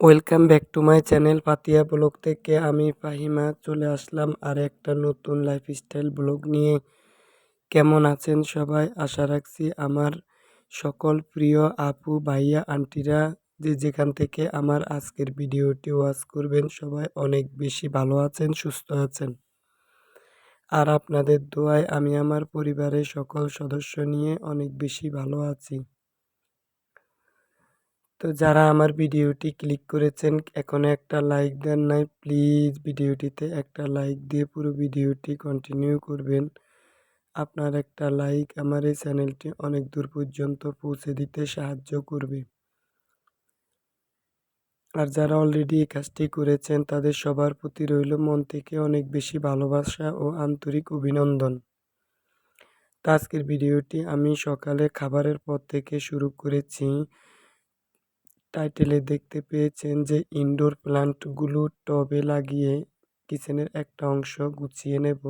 Welcome back to my channel পাতিয়া blog থেকে আমি ফাহিমা। চলে আসলাম আর একটা নতুন লাইফস্টাইল ব্লগ নিয়ে। কেমন আছেন সবাই? আশা রাখছি আমার সকল প্রিয় আপু, ভাইয়া, আন্টিরা যে যেখান থেকে আমার আজকের ভিডিওটি ওয়াচ করবেন, সবাই অনেক বেশি ভালো আছেন, সুস্থ আছেন। আর আপনাদের দোয়ায় আমি আমার পরিবারের সকল সদস্য নিয়ে অনেক বেশি ভালো আছি। তো যারা আমার ভিডিওটি ক্লিক করেছেন এখনও একটা লাইক দেন নাই, প্লিজ ভিডিওটিতে একটা লাইক দিয়ে পুরো ভিডিওটি কন্টিনিউ করবেন। আপনার একটা লাইক আমার এই চ্যানেলটি অনেক দূর পর্যন্ত পৌঁছে দিতে সাহায্য করবে। আর যারা অলরেডি এই কাজটি করেছেন, তাদের সবার প্রতি রইল মন থেকে অনেক বেশি ভালোবাসা ও আন্তরিক অভিনন্দন। তো আজকের ভিডিওটি আমি সকালে খাবারের পর থেকে শুরু করেছি। টাইটেলে দেখতে পেয়েছেন যে ইনডোর প্লান্টগুলো টবে লাগিয়ে কিচেনের একটা অংশ গুছিয়ে নেব।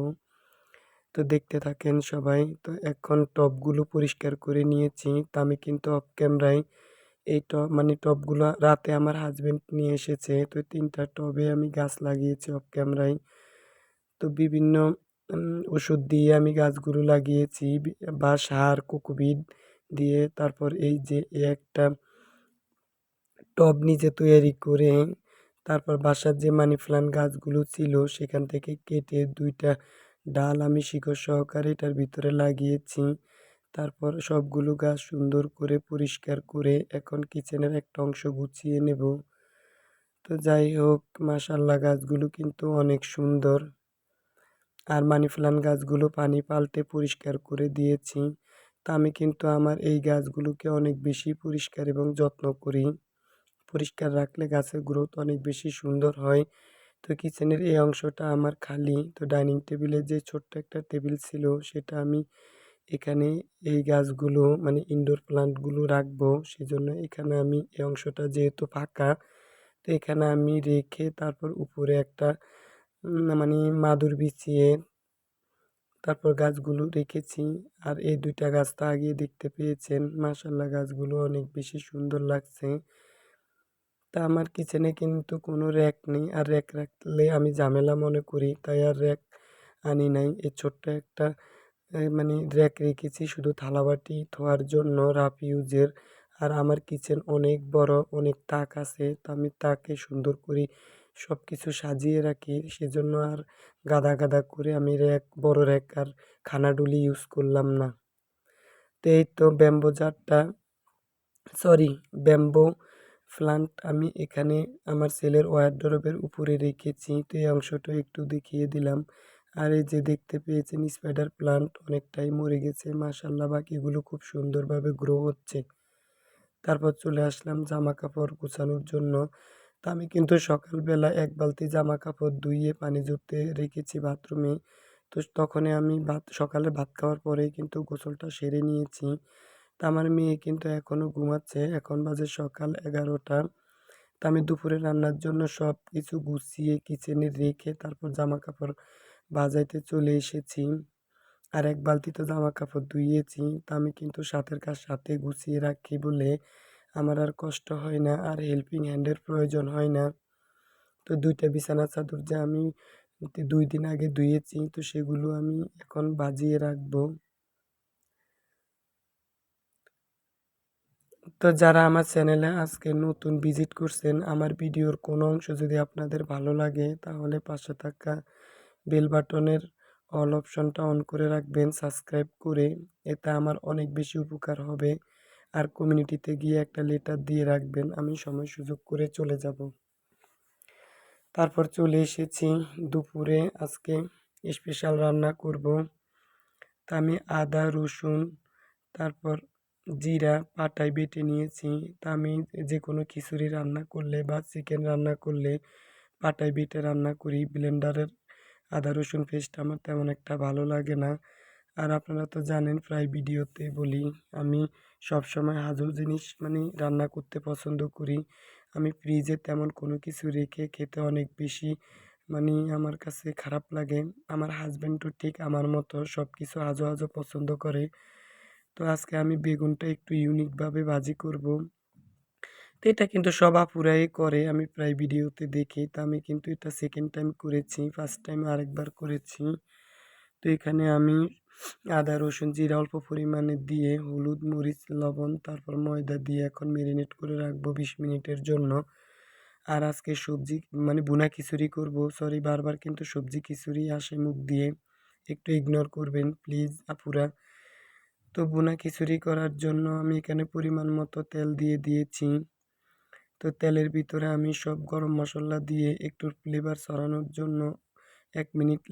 তো দেখতে থাকেন সবাই, তো এখন টবগুলো পরিষ্কার করে নিয়েছি। তো আমি কিন্তু অফ ক্যামেরায় এই টব মানে টবগুলো রাতে আমার হাজব্যান্ড নিয়ে এসেছে। তো তিনটা টবে আমি গাছ লাগিয়েছি অফ ক্যামেরায় তো বিভিন্ন ওষুধ দিয়ে আমি গাছগুলো লাগিয়েছি, বা সার, কোকোবিট দিয়ে। তারপর এই যে একটা টব নিজে তৈরি করে তারপর বাসার যে মানি প্লান্ট গাছগুলো ছিল, সেখান থেকে কেটে দুইটা ডাল আমি শিকড় সহকারে এটার ভিতরে লাগিয়েছি। তারপর সবগুলো গাছ সুন্দর করে পরিষ্কার করে এখন কিচেনের একটা অংশ গুছিয়ে নেব। তো যাই হোক মাসাল্লা গাছগুলো কিন্তু অনেক সুন্দর। আর মানি প্লান্ট গাছগুলো পানি পাল্টে পরিষ্কার করে দিয়েছি। তা আমি কিন্তু আমার এই গাছগুলোকে অনেক বেশি পরিষ্কার এবং যত্ন করি। পরিষ্কার রাখলে গাছের গ্রোথ অনেক বেশি সুন্দর হয়। তো কিচেনের এই অংশটা আমার খালি। তো ডাইনিং টেবিলে যে ছোট্ট একটা টেবিল ছিল, সেটা আমি এখানে এই গাছগুলো মানে ইনডোর প্লান্টগুলো রাখব। সেজন্য এখানে আমি এই অংশটা যেহেতু ফাঁকা, তো এখানে আমি রেখে তারপর উপরে একটা মানে মাদুর বিছিয়ে তারপর গাছগুলো রেখেছি। আর এই দুইটা গাছ তো আগে দেখতে পেয়েছেন। মাসাল্লাহ গাছগুলো অনেক বেশি সুন্দর লাগছে। তা আমার কিচেনে কিন্তু কোনো র্যাক নেই। আর র্যাক রাখলে আমি ঝামেলা মনে করি, তাই আর র্যাক আনি নাই। এই ছোট্ট একটা মানে র্যাক রেখেছি শুধু থালাবাটি ধোয়ার জন্য, রাফ ইউজের। আর আমার কিচেন অনেক বড়, অনেক তাক আছে, তো আমি তাকে সুন্দর করে সব কিছু সাজিয়ে রাখি। সেজন্য আর গাদা গাদা করে আমি র্যাক, বড় র্যাক আর খানাডুলি ইউজ করলাম না। তো এই তো ব্যাম্বো জারটা, সরি, ব্যাম্বো প্লান্ট আমি এখানে আমার সেলের ওয়ারড্রবের উপরে রেখেছি তো এই অংশটা একটু দেখিয়ে দিলাম। আর এই যে দেখতে পেয়েছেন স্পাইডার প্লান্ট অনেকটাই মরে গেছে। মাশাল্লাহ বাকিগুলো খুব সুন্দরভাবে গ্রো হচ্ছে। তারপর চলে আসলাম জামা কাপড় গোছানোর জন্য। তা আমি কিন্তু সকালবেলা এক বালতি জামা কাপড় ধুইয়ে পানি জুতে রেখেছি বাথরুমে। তো তখনই আমি ভাত, সকালে ভাত খাওয়ার পরেই কিন্তু গোসলটা সেরে নিয়েছি। তা আমার মেয়ে কিন্তু এখনও ঘুমাচ্ছে। এখন বাজে সকাল এগারোটা। তা আমি দুপুরে রান্নার জন্য সব কিছু গুছিয়ে কিচেনে রেখে তারপর জামা কাপড় বাজাইতে চলে এসেছি। আর এক বালতি তো জামা কাপড় ধুইয়েছি। তা আমি কিন্তু সাথের কাজ সাথে গুছিয়ে রাখি বলে আমার আর কষ্ট হয় না, আর হেল্পিং হ্যান্ডের প্রয়োজন হয় না। তো দুইটা বিছানা চাদর যে আমি দুই দিন আগে ধুয়েছি তো সেগুলো আমি এখন বাজিয়ে রাখব। তো যারা আমার চ্যানেলে আজকে নতুন ভিজিট করছেন, আমার ভিডিওর কোনো অংশ যদি আপনাদের ভালো লাগে, তাহলে পাশে থাকা বেল বাটনের অল অপশনটা অন করে রাখবেন, সাবস্ক্রাইব করে। এতে আমার অনেক বেশি উপকার হবে। আর কমিউনিটিতে গিয়ে একটা লেটার দিয়ে রাখবেন, আমি সময় সুযোগ করে চলে যাব। তারপর চলে এসেছি দুপুরে আজকে স্পেশাল রান্না করব। তা আমি আদা, রসুন, তারপর জিরা পাটায় বেটে নিয়েছি। তা আমি যে কোনো খিচুড়ি রান্না করলে বা চিকেন রান্না করলে পাটায় বেটে রান্না করি। ব্লেন্ডারের আদা, রসুন পেস্ট আমার তেমন একটা ভালো লাগে না। আর আপনারা তো জানেন প্রায় ভিডিওতে বলি, আমি সবসময় হাজু জিনিস মানে রান্না করতে পছন্দ করি। আমি ফ্রিজে তেমন কোনো কিছু রেখে খেতে অনেক বেশি মানে আমার কাছে খারাপ লাগে। আমার হাজব্যান্ডও ঠিক আমার মতো সব কিছু আজো আজো পছন্দ করে। তো আজকে আমি বেগুনটা একটু ইউনিকভাবে ভাজি করব। তো এটা কিন্তু সব আপুরাই করে, আমি প্রায় ভিডিওতে দেখি। তো আমি কিন্তু এটা সেকেন্ড টাইম করেছি ফার্স্ট টাইম আরেকবার করেছি। তো এখানে আমি আদা, রসুন, জিরা অল্প পরিমাণে দিয়ে হলুদ, মরিচ, লবণ, তারপর ময়দা দিয়ে এখন মেরিনেট করে রাখব বিশ মিনিটের জন্য। আর আজকে সবজি মানে বুনা খিচুড়ি করব। সরি বারবার কিন্তু সবজি খিচুড়ি আসে মুখ দিয়ে। একটু ইগনোর করবেন প্লিজ আপুরা। তো বোনা খিচুড়ি করার জন্য আমি এখানে পরিমাণ মতো তেল দিয়ে দিয়েছি। তো তেলের ভিতরে আমি সব গরম মশলা দিয়ে একটু ফ্লেভার ছড়ানোর জন্য এক মিনিট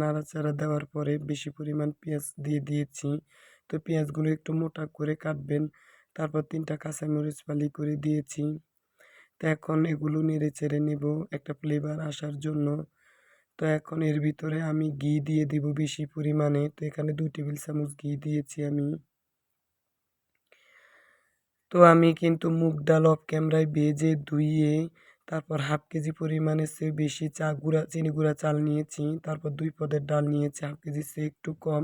নাড়াচাড়া দেওয়ার পরে বেশি পরিমাণ পেঁয়াজ দিয়ে দিয়েছি। তো পেঁয়াজগুলো একটু মোটা করে কাটবেন, তারপর তিনটা কাঁচামরিচ ফালি করে দিয়েছি। তো এখন এগুলো নেড়ে চেড়ে নেব একটা ফ্লেভার আসার জন্য। তো এখন এর ভিতরে আমি ঘি দিয়ে দিব বেশি পরিমাণে। তো এখানে দু টেবিল চামচ ঘি দিয়েছি আমি। তো আমি কিন্তু মুগ ডাল অফ ক্যামেরায় ভেজে ধুইয়ে তারপর হাফ কেজি পরিমাণে সে বেশি চা গুঁড়া, চিনি গুঁড়া চাল নিয়েছি। তারপর দুই পদের ডাল নিয়েছি, হাফ কেজি সে একটু কম।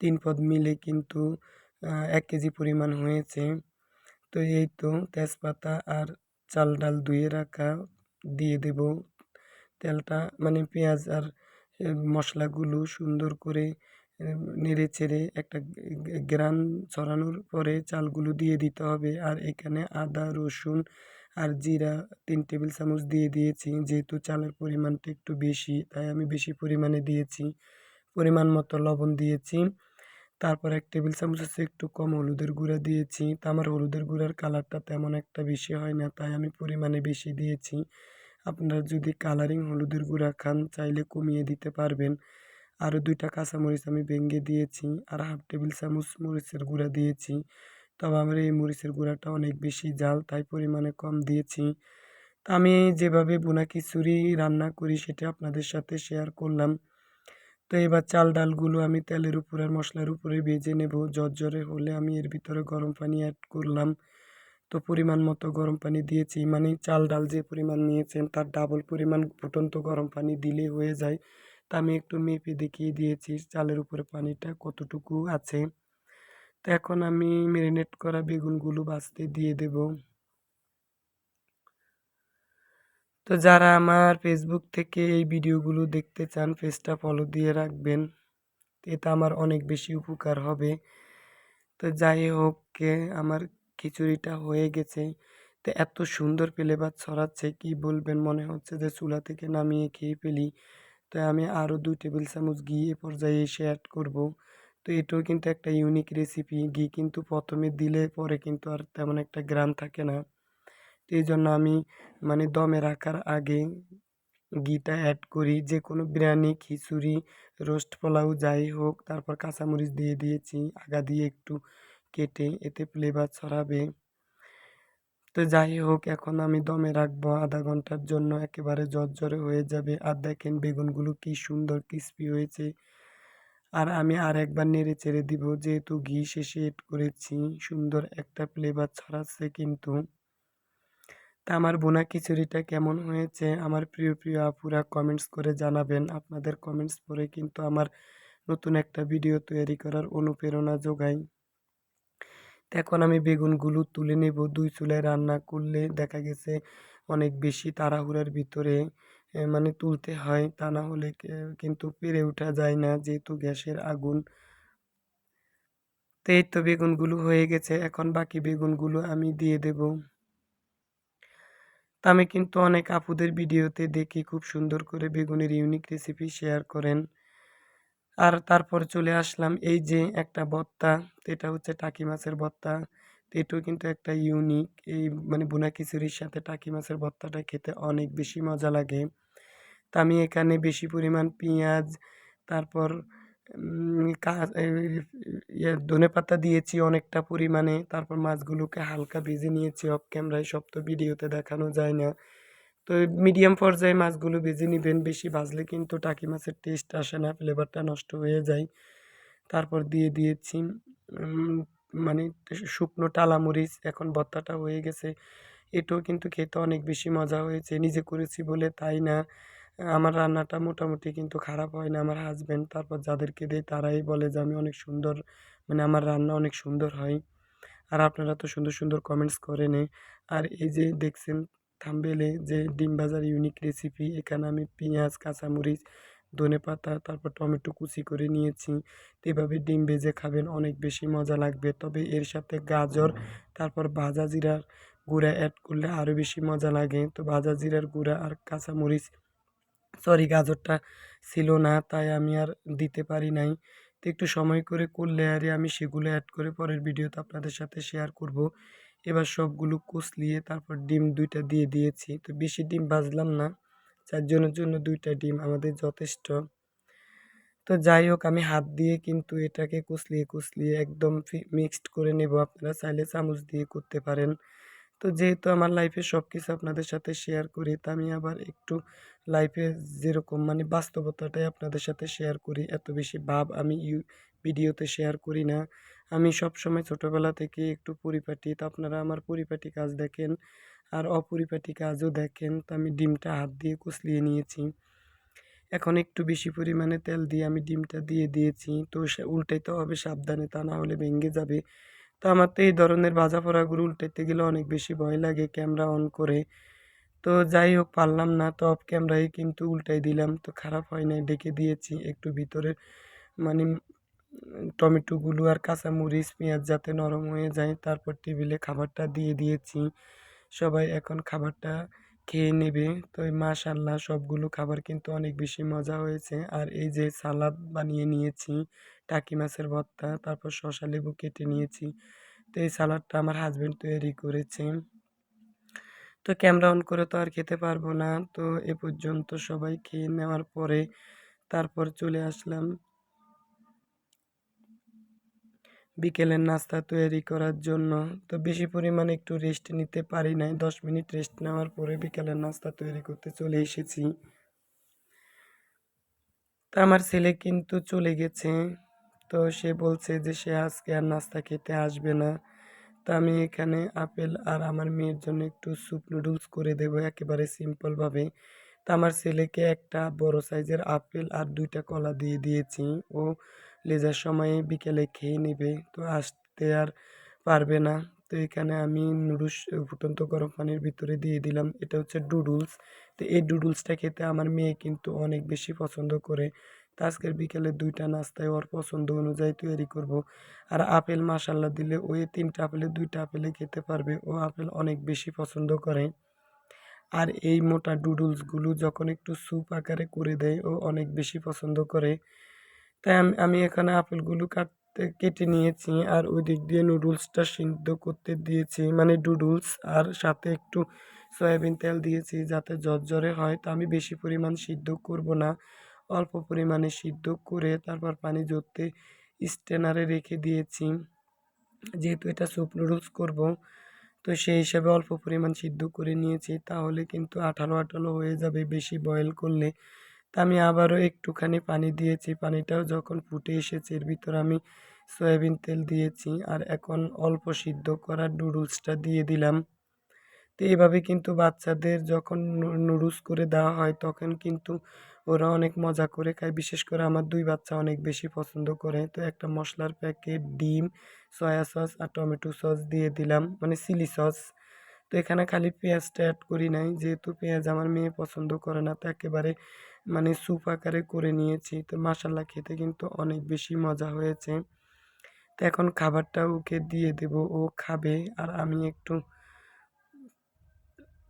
তিন পদ মিলে কিন্তু এক কেজি পরিমাণ হয়েছে। তো এই তো তেজপাতা আর চাল ডাল ধুয়ে রাখা, দিয়ে দেব। তেলটা মানে পেঁয়াজ আর মশলাগুলো সুন্দর করে নেড়ে চেড়ে একটা গ্রান ছড়ানোর পরে চালগুলো দিয়ে দিতে হবে। আর এখানে আদা, রসুন আর জিরা তিন টেবিল চামচ দিয়ে দিয়েছি। যেহেতু চালের পরিমাণটা একটু বেশি, তাই আমি বেশি পরিমাণে দিয়েছি। পরিমাণ মতো লবণ দিয়েছি। তারপর এক টেবিল চামচ হচ্ছে একটু কম হলুদের গুঁড়া দিয়েছি। তা আমার হলুদের গুঁড়ার কালারটা তেমন একটা বেশি হয় না, তাই আমি পরিমাণে বেশি দিয়েছি। আপনারা যদি কালারিং হলুদের গুঁড়া খান, চাইলে কমিয়ে দিতে পারবেন। আরও দুইটা কাঁচামরিচ আমি ভেঙে দিয়েছি আর হাফ টেবিল চামচ মরিচের গুঁড়া দিয়েছি। তবে আমার এই মরিচের গুঁড়াটা অনেক বেশি জাল, তাই পরিমাণে কম দিয়েছি। তা আমি যেভাবে বোনা খিচুড়ি রান্না করি, সেটা আপনাদের সাথে শেয়ার করলাম। তো এবার চাল ডালগুলো আমি তেলের উপর আর মশলার উপরে ভেজে নেব। জর্জরে হলে আমি এর ভিতরে গরম পানি অ্যাড করলাম। তো পরিমাণ মতো গরম পানি দিয়েছি। মানে চাল ডাল যে পরিমাণ নিয়েছেন, তার ডাবল পরিমাণ ফুটন্ত গরম পানি দিলে হয়ে যায়। তা আমি একটু মেপে দেখিয়ে দিয়েছি চালের উপরে পানিটা কতটুকু আছে। তো এখন আমি ম্যারিনেট করা বেগুনগুলো বাছতে দিয়ে দেব। তো যারা আমার ফেসবুক থেকে এই ভিডিওগুলো দেখতে চান পেজটা ফলো দিয়ে রাখবেন। এতে আমার অনেক বেশি উপকার হবে। তো যাই হোক আমার খিচুড়িটা হয়ে গেছে। তো এত সুন্দর ফ্লেভার ছড়াচ্ছে, কি বলবেন? মনে হচ্ছে যে চুলা থেকে নামিয়ে খেয়ে ফেলি। তো আমি আরও দুই টেবিল চামচ ঘি এ পর্যায়ে এসে অ্যাড করব। তো এটাও কিন্তু একটা ইউনিক রেসিপি ঘি কিন্তু প্রথমে দিলে পরে কিন্তু আর তেমন একটা গ্রান থাকে না। তো এই জন্য আমি মানে দমে রাখার আগে ঘিটা অ্যাড করি। যে কোনো বিরিয়ানি, খিচুড়ি রোস্ট পোলাও, যাই হোক, তারপর কাঁচামরিচ দিয়ে দিয়েছি, আগা দিয়ে একটু কেটে এতে ফ্লেভার ছড়াবে। তো যাই হোক, এখন আমি দমে রাখব। আধা ঘণ্টার জন্য একেবারে জ্বরে হয়ে যাবে। আর দেখেন বেগুনগুলো কি সুন্দর ক্রিস্পি হয়েছে। আর আমি আর একবার নেড়ে চেড়ে দিব, যেহেতু ঘি শেষে এড করেছি। সুন্দর একটা ফ্লেভার ছড়াচ্ছে কিন্তু। তা আমার বোনা খিচুড়িটা কেমন হয়েছে? আমার প্রিয় প্রিয় আপুরা কমেন্টস করে জানাবেন। আপনাদের কমেন্টস পড়ে কিন্তু আমার নতুন একটা ভিডিও তৈরি করার অনুপ্রেরণা যোগায়। এখন আমি বেগুনগুলো তুলে নেব। দুই চুলায় রান্না করলে দেখা গেছে অনেক বেশি তাড়াহুড়ার ভিতরে মানে তুলতে হয়। তা না হলে কিন্তু পেরে ওঠা যায় না যেহেতু গ্যাসের আগুন। তো এই তো বেগুনগুলো হয়ে গেছে। এখন বাকি বেগুনগুলো আমি দিয়ে দেব। তা আমি কিন্তু অনেক আপুদের ভিডিওতে দেখি খুব সুন্দর করে বেগুনের ইউনিক রেসিপি শেয়ার করেন। আর তারপর চলে আসলাম এই যে একটা ভর্তা এটা হচ্ছে টাকি মাছের ভর্তা এটাও কিন্তু একটা ইউনিক এই মানে বুনা খিচুড়ির সাথে টাকি মাছের ভর্তাটা খেতে অনেক বেশি মজা লাগে। তা আমি এখানে বেশি পরিমাণ পেঁয়াজ, তারপর ইয়ে ধনে পাতা দিয়েছি অনেকটা পরিমাণে। তারপর মাছগুলোকে হালকা ভেজে নিয়েছি অফ ক্যামেরায় সব তো ভিডিওতে দেখানো যায় না। তো মিডিয়াম পর্যায়ে মাছগুলো ভেজে নেবেন, বেশি ভাজলে কিন্তু টাকি মাছের টেস্ট আসে না ফ্লেভারটা নষ্ট হয়ে যায়। তারপর দিয়ে দিয়েছি মানে শুকনো টালা মরিচ এখন ভর্তাটা হয়ে গেছে। এটাও কিন্তু খেতে অনেক বেশি মজা হয়েছে, নিজে করেছি বলে তাই না? আমার রান্নাটা মোটামুটি কিন্তু খারাপ হয় না আমার হাজব্যান্ড তারপর যাদেরকে দেয় তারাই বলে যে আমি অনেক সুন্দর মানে আমার রান্না অনেক সুন্দর হয়। আর আপনারা তো সুন্দর সুন্দর কমেন্টস করেন আর এই যে দেখছেন থাম্বেলে যে ডিম ভাজার ইউনিক রেসিপি এখানে আমি পেঁয়াজ, কাঁচামরিচ, ধনে পাতা, তারপর টমেটো কুচি করে নিয়েছি। এভাবে ডিম ভেজে খাবেন, অনেক বেশি মজা লাগবে। তবে এর সাথে গাজর, তারপর ভাজা জিরার গুঁড়া অ্যাড করলে আরও বেশি মজা লাগে। তো ভাজা জিরার গুঁড়া আর কাঁচামরিচ সরি গাজরটা ছিল না, তাই আমি আর দিতে পারি নাই। তো একটু সময় করে করলে আরে আমি সেগুলো অ্যাড করে পরের ভিডিওতে আপনাদের সাথে শেয়ার করব। এবার সবগুলো কুচলিয়ে তারপর ডিম দুইটা দিয়ে দিয়েছি। তো বেশি ডিম ভাজলাম না, চারজনের জন্য দুইটা ডিম আমাদের যথেষ্ট। তো যাই হোক, আমি হাত দিয়ে কিন্তু এটাকে কুচলিয়ে কুচলিয়ে একদম মিক্সড করে নেব। আপনারা চাইলে চামচ দিয়ে করতে পারেন। তো যেহেতু আমার লাইফে সব কিছু আপনাদের সাথে শেয়ার করি, তা আমি আবার একটু লাইফে যেরকম মানে বাস্তবতাটাই আপনাদের সাথে শেয়ার করি। এত বেশি ভাব আমি ভিডিওতে শেয়ার করি না। আমি সব সময় ছোটোবেলা থেকে একটু পরিপাটি, তো আপনারা আমার পরিপাটি কাজ দেখেন আর অপরিপাটি কাজও দেখেন। তো আমি ডিমটা হাত দিয়ে কুচলিয়ে নিয়েছি। এখন একটু বেশি পরিমাণে তেল দিয়ে আমি ডিমটা দিয়ে দিয়েছি। তো উল্টাইতে হবে সাবধানে, তা না হলে ভেঙে যাবে। তো আমার তো এই ধরনের ভাজা পোড়াগুলো উল্টাইতে গেলে অনেক বেশি ভয় লাগে ক্যামেরা অন করে। তো যাই হোক, পারলাম না, তো অফ ক্যামেরায় কিন্তু উল্টাই দিলাম। তো খারাপ হয় নাই ডেকে দিয়েছি একটু ভিতরে মানে টমেটোগুলো আর কাঁচামরিচ, পেঁয়াজ যাতে নরম হয়ে যায়, তারপর টেবিলে খাবারটা দিয়ে দিয়েছি। সবাই এখন খাবারটা খেয়ে নেবে। তো মাশাল্লাহ সবগুলো খাবার কিন্তু অনেক বেশি মজা হয়েছে। আর এই যে সালাদ বানিয়ে নিয়েছি, টাকি মাছের ভর্তা, তারপর শশা লেবু কেটে নিয়েছি। তো এই সালাদটা আমার হাজব্যান্ড তৈরি করেছে। তো ক্যামেরা অন করে তো আর খেতে পারব না। তো এ পর্যন্ত সবাই খেয়ে নেওয়ার পরে তারপর চলে আসলাম। বিকেলের নাস্তা তৈরি করার জন্য। তো বেশি পরিমাণে একটু রেস্ট নিতে পারি নাই। দশ মিনিট রেস্ট নেওয়ার পরে বিকেলের নাস্তা তৈরি করতে চলে এসেছি। তা আমার ছেলে কিন্তু চলে গেছে। তো সে বলছে যে সে আজকে আর নাস্তা খেতে আসবে না। তো আমি এখানে আপেল আর আমার মেয়ের জন্য একটু স্যুপ নুডলস করে দেবো একেবারে সিম্পলভাবে তো আমার ছেলেকে একটা বড় সাইজের আপেল আর দুইটা কলা দিয়ে দিয়েছি। ও লেজার সময়ে বিকেলে খেয়ে নেবে, তো আসতে আর পারবে না। তো এখানে আমি নুডলস ফুটন্ত গরম পানির ভিতরে দিয়ে দিলাম। এটা হচ্ছে ডুডলস তো এই ডুডলসটা খেতে আমার মেয়ে কিন্তু অনেক বেশি পছন্দ করে। তো আজকের বিকেলে দুইটা নাস্তায় ওর পছন্দ অনুযায়ী তৈরি করব। আর আপেল মাসাল্লা দিলে ওই তিনটা আপেলে, দুইটা আপেলে খেতে পারবে। ও আপেল অনেক বেশি পছন্দ করে। আর এই মোটা ডুডলসগুলো যখন একটু স্যুপ আকারে করে দেয়, ও অনেক বেশি পছন্দ করে। তাই আমি আমি এখানে আপেলগুলো কাটতে, কেটে নিয়েছি আর ওই দিক দিয়ে নুডলসটা সিদ্ধ করতে দিয়েছি। মানে ডুডলস আর সাথে একটু সয়াবিন তেল দিয়েছি যাতে জ্বরে হয়। তো আমি বেশি পরিমাণ সিদ্ধ করব না। অল্প পরিমাণে সিদ্ধ করে তারপর পানি জড়তে স্টেনারে রেখে দিয়েছি। যেহেতু এটা স্যুপ নুডলস করব, তো সেই হিসাবে অল্প পরিমাণ সিদ্ধ করে নিয়েছি। তাহলে কিন্তু আঠালো আঠালো হয়ে যাবে বেশি বয়েল করলে। তা আমি আবারও একটুখানি পানি দিয়েছি। পানিটাও যখন ফুটে এসেছে, এর ভিতর আমি সয়াবিন তেল দিয়েছি আর এখন অল্প সিদ্ধ করা নুডলসটা দিয়ে দিলাম। তো এইভাবে কিন্তু বাচ্চাদের যখন নুডলস করে দেওয়া হয়, তখন কিন্তু ওরা অনেক মজা করে খায়। বিশেষ করে আমার দুই বাচ্চা অনেক বেশি পছন্দ করে। তো একটা মশলার প্যাকেট, ডিম, সয়া সস আর টমেটো সস দিয়ে দিলাম। মানে চিলি সস। তো এখানে খালি পেঁয়াজটা অ্যাড করি নাই। যেহেতু পেঁয়াজ আমার মেয়ে পছন্দ করে না, তো একেবারে মানে স্যুপ আকারে করে নিয়েছি। তো মাসাল্লা খেতে কিন্তু অনেক বেশি মজা হয়েছে। তো এখন খাবারটা ওকে দিয়ে দেব। ও খাবে আর আমি একটু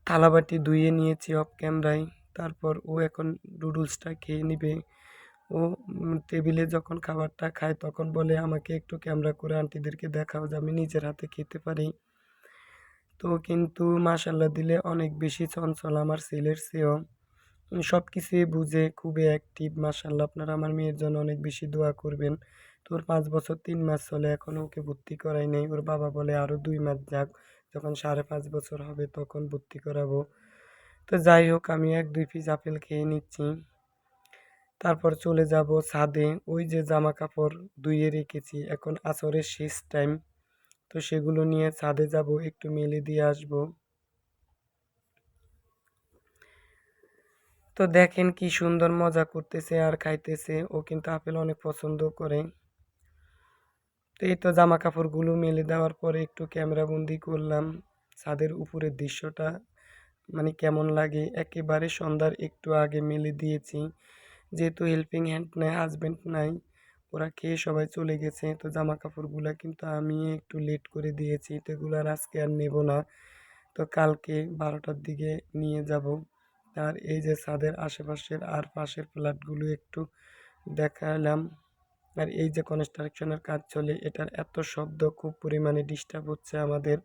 থালাবাটি ধুয়ে নিয়েছি অফ ক্যামেরায় তারপর ও এখন নুডলসটা খেয়ে নিবে। ও টেবিলে যখন খাবারটা খায় তখন বলে, আমাকে একটু ক্যামেরা করে আন্টিদেরকে দেখাও যে আমি নিজের হাতে খেতে পারি। তো কিন্তু মাসাল্লা দিলে অনেক বেশি চঞ্চল আমার ছেলের চেয়েও। সব কিছুই বুঝে খুবই অ্যাক্টিভ মাসাল্লাহ আপনারা আমার মেয়ের জন্য অনেক বেশি দোয়া করবেন। তোর পাঁচ বছর, তিন মাস চলে এখনও ওকে ভর্তি করাই নেই। ওর বাবা বলে আরও দুই মাস যাক, যখন সাড়ে পাঁচ বছর হবে তখন ভর্তি করাবো। তো যাই হোক, আমি এক, দুই পিস আপেল খেয়ে নিচ্ছি। তারপর চলে যাব ছাদে। ওই যে জামা কাপড় ধুয়ে রেখেছি, এখন আসরের শেষ টাইম তো সেগুলো নিয়ে ছাদে যাব, একটু মেলে দিয়ে আসব। তো দেখেন কি সুন্দর মজা করতেছে আর খাইতেছে। ও কিন্তু আপেল অনেক পছন্দ করে। তো এই তো জামা কাপড়গুলো মেলে দেওয়ার পরে একটু ক্যামেরা বন্দি করলাম। ছাদের উপরের দৃশ্যটা মানে কেমন লাগে? একেবারে সন্ধ্যার একটু আগে মেলে দিয়েছি। যেহেতু হেল্পিং হ্যান্ড নাই হাজব্যান্ড নাই ওরা খেয়ে সবাই চলে গেছে। তো জামা কাপড়গুলো কিন্তু আমি একটু লেট করে দিয়েছি। তো এগুলো আর আজকে আর নেব না। তো কালকে বারোটার দিকে নিয়ে যাব। আর এই যে ছাদের আশেপাশের আর পাশের ফ্ল্যাটগুলো একটু দেখালাম। আর এই যে কনস্ট্রাকশনের কাজ চলে, এটার এত শব্দ খুব পরিমাণে ডিস্টার্ব হচ্ছে আমাদের।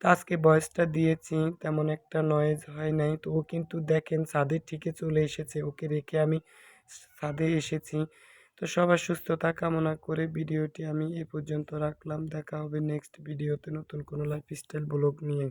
তো আজকে বয়সটা দিয়েছি, তেমন একটা নয়েজ হয় নাই। তো ও কিন্তু দেখেন, ছাদে ঠিকই চলে এসেছে। ওকে রেখে আমি ছাদে এসেছি। তো সবার সুস্থতা কামনা করে ভিডিওটি আমি এ পর্যন্ত রাখলাম। দেখা হবে নেক্সট ভিডিওতে নতুন কোনো লাইফস্টাইল ব্লগ নিয়ে।